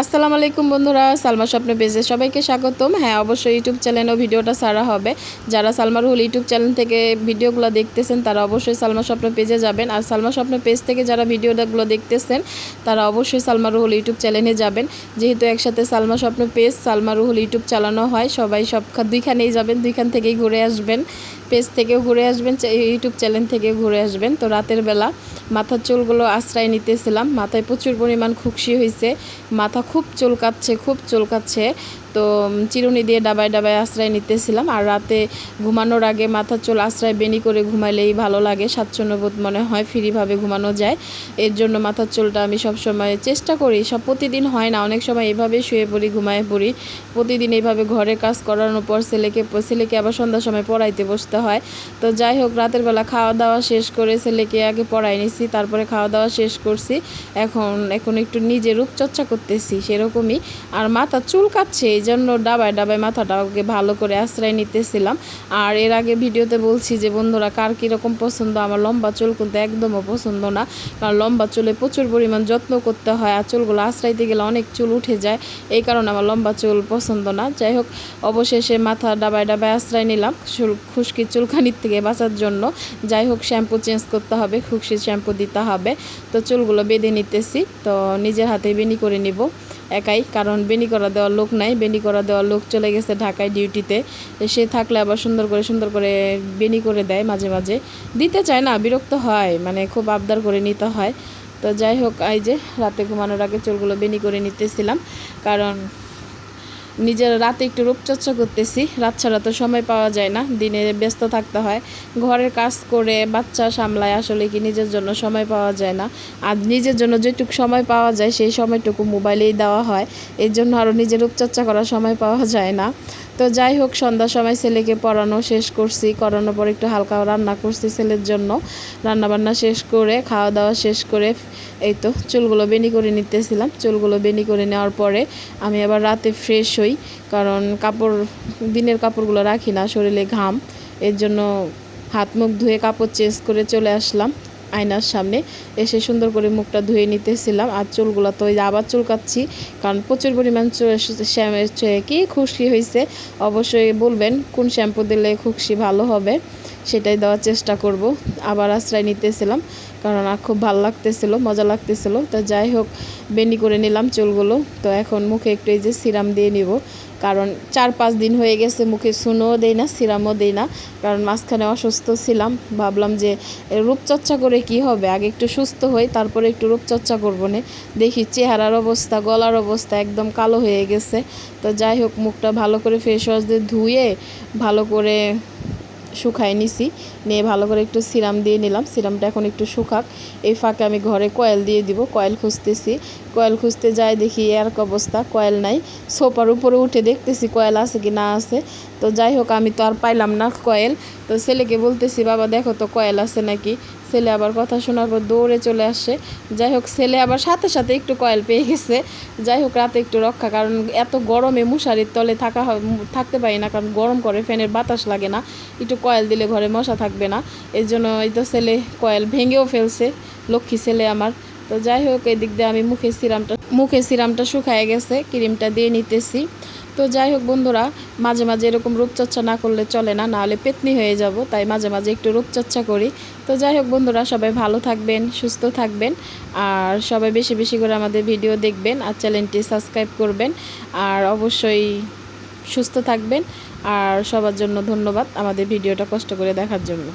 আসসালামু আলাইকুম বন্ধুরা, সালমা স্বপ্ন পেজে সবাইকে স্বাগতম। হ্যাঁ অবশ্যই ইউটিউব চ্যানেলেও ভিডিওটা সারা হবে। যারা সালমা রুহুল ইউটিউব চ্যানেল থেকে ভিডিওগুলো দেখতেছেন, তারা অবশ্যই সালমা স্বপ্ন পেজে যাবেন। আর সালমা স্বপ্ন পেজ থেকে যারা ভিডিওগুলো দেখতেছেন, তারা অবশ্যই সালমা রুহুল ইউটিউব চ্যানেলে যাবেন। যেহেতু একসাথে সালমা স্বপ্ন পেজ, সালমা রুহুল ইউটিউব চালানো হয়, সবাই সব দুইখানেই যাবেন, দুইখান থেকেই ঘুরে আসবেন। পেজ থেকেও ঘুরে আসবেন ইউটিউব চ্যানেল থেকেও ঘুরে আসবেন। তো রাতের বেলা মাথার চুলগুলো আশ্রয় নিতেছিলাম। মাথায় প্রচুর পরিমাণ খুকশি হয়েছে মাথা খুব চুলকাচ্ছে খুব চুলকাচ্ছে। তো চিরুনি দিয়ে ডাবায় ডাবায় আশ্রয় নিতেছিলাম। আর রাতে ঘুমানোর আগে মাথার চুল আশ্রয় বেনি করে ঘুমাইলেই ভালো লাগে, স্বাচ্ছন্দ্যবোধ মনে হয় ফ্রিভাবে ঘুমানো যায়। এর জন্য মাথার চুলটা আমি সব সময় চেষ্টা করি। সব প্রতিদিন হয় না, অনেক সময় এভাবে শুয়ে পড়ি, ঘুমায় পড়ি। প্রতিদিন এইভাবে ঘরে কাজ করানোর পর ছেলেকে ছেলেকে আবার সন্ধ্যার সময় পড়াইতে বসতে হয়। তো যাই হোক, রাতের বেলা খাওয়া দাওয়া শেষ করে ছেলেকে আগে পড়াই নিছি, তারপরে খাওয়া দাওয়া শেষ করছি। এখন এখন একটু নিজে রূপচর্চা করতেছি সেরকমই। আর মাথা চুল কাচ্ছে এই জন্য ডাবায় ডাবায় মাথাটাকে ভালো করে আশ্রয় নিতেছিলাম। আর এর আগে ভিডিওতে বলছি যে, বন্ধুরা, কার কীরকম পছন্দ? আমার লম্বা চুল কিন্তু একদমও পছন্দ না। কারণ লম্বা চুলে প্রচুর পরিমাণ যত্ন করতে হয় আর চুলগুলো আশ্রাইতে গেলে অনেক চুল উঠে যায়। এই কারণে আমার লম্বা চুল পছন্দ না। যাই হোক, অবশেষে মাথা ডাবায় ডাবায় আশ্রয় নিলাম চুল খুশকির চুলখানির থেকে বাঁচার জন্য। যাই হোক, শ্যাম্পু চেঞ্জ করতে হবে খুশকির শ্যাম্পু দিতে হবে। তো চুলগুলো বেঁধে নিতেছি, তো নিজের হাতে বেনি করে নিব। একাই, কারণ বেনি করা দেওয়ার লোক নাই। বেনি করা দেওয়ার লোক চলে গেছে ঢাকায় ডিউটিতে। সে থাকলে আবার সুন্দর করে সুন্দর করে বেনি করে দেয় মাঝে মাঝে। দিতে চায় না, বিরক্ত হয় মানে খুব আবদার করে নিতে হয়। তো যাই হোক, এই যে রাতে ঘুমানোর আগে চুলগুলো বেনি করে নিতেছিলাম। কারণ নিজের রাতে একটু রূপচর্চা করতেছি। রাত ছাড়া তো সময় পাওয়া যায় না। দিনে ব্যস্ত থাকতে হয়। ঘরের কাজ করে বাচ্চা সামলায় আসলে কি নিজের জন্য সময় পাওয়া যায় না। আর নিজের জন্য যেটুকু সময় পাওয়া যায় সেই সময়টুকু মোবাইলেই দেওয়া হয়। এর জন্য আরও নিজের রূপচর্চা করার সময় পাওয়া যায় না। তো যাই হোক, সন্ধ্যার সময় ছেলেকে পড়ানো শেষ করছি। করানোর পর একটু হালকা রান্না করছি ছেলের জন্য। রান্নাবান্না শেষ করে খাওয়া দাওয়া শেষ করে, এই তো চুলগুলো বেনি করে নিতেছিলাম। চুলগুলো বেনি করে নেওয়ার পরে আমি আবার রাতে ফ্রেশ হই, কারণ কাপড়, দিনের কাপড়গুলো রাখি না, শরীরে ঘাম। এর জন্য হাত মুখ ধুয়ে কাপড় চেঞ্জ করে চলে আসলাম। আয়নার সামনে এসে সুন্দর করে মুখটা ধুয়ে নিতেছিলাম আর চুলগুলো তো ওই আবার চুলকাচ্ছি, কারণ প্রচুর পরিমাণ চুল- কি খুশি হয়েছে অবশ্যই বলবেন কোন শ্যাম্পু দিলে খুশি ভালো হবে, সেটাই দেওয়ার চেষ্টা করব। আবার আশ্রয় নিতেছিলাম। কারণ আর খুব ভালো লাগতেছিল, মজা লাগতেছিল। তো যাই হোক বেনি করে নিলাম চুলগুলো। তো এখন মুখে একটু এই যে সিরাম দিয়ে নিব। কারণ চার পাঁচ দিন হয়ে গেছে মুখে সুনোও দেই না, সিরামও দেই না। কারণ মাঝখানে অসুস্থ ছিলাম। ভাবলাম যে রূপচর্চা করে কি হবে? আগে একটু সুস্থ হই, তারপরে একটু রূপচর্চা করব না। দেখি চেহারার অবস্থা, গলার অবস্থা একদম কালো হয়ে গেছে। তো যাই হোক, মুখটা ভালো করে ফেস ওয়াশ দিয়ে ধুয়ে, ভালো করে শুকাই নিছি। নিয়ে ভালো করে একটু সিরাম দিয়ে নিলাম। সিরামটা এখন একটু শুকাক। এই ফাঁকে আমি ঘরে কয়েল দিয়ে দিব। কয়েল খুঁজতেছি। কয়েল খুঁজতে যাই দেখি এর অবস্থা? কয়েল নাই। সোপার উপরে উঠে দেখতেছি কয়েল আছে কি না আছে। তো যাই হোক, আমি তো আর পাইলাম না কয়েল। তো ছেলেকে বলতেছি, বাবা, দেখো তো কয়েল আছে নাকি? ছেলে আবার কথা শোনার পর দৌড়ে চলে আসে। যাই হোক, ছেলে আবার সাথে সাথে একটু কয়েল পেয়ে গেছে। যাই হোক, রাতে একটু রক্ষা, কারণ এত গরমে মশারির তলে থাকা থাকতে পারি না, কারণ গরম করে ফ্যানের বাতাস লাগে না। একটু কয়েল দিলে ঘরে মশা থাকবে না। এর জন্য এই তো ছেলে কয়েল ভেঙেও ফেলছে, লক্ষ্মী ছেলে আমার। তো যাই হোক এই দিক দিয়ে আমি মুখে সিরামটা মুখে সিরামটা শুকায় গেছে, ক্রিমটা দিয়ে নিতেছি। তো যাই হোক বন্ধুরা, মাঝে মাঝে এরকম রূপচর্চা না করলে চলে না, নাহলে পেতনি হয়ে যাব, তাই মাঝে মাঝে একটু রূপচর্চা করি। তো যাই হোক বন্ধুরা, সবাই ভালো থাকবেন, সুস্থ থাকবেন, আর সবাই বেশি বেশি করে আমাদের ভিডিও দেখবেন, আর চ্যানেলটি সাবস্ক্রাইব করবেন, আর অবশ্যই সুস্থ থাকবেন, আর সবার জন্য ধন্যবাদ আমাদের ভিডিওটা কষ্ট করে দেখার জন্য।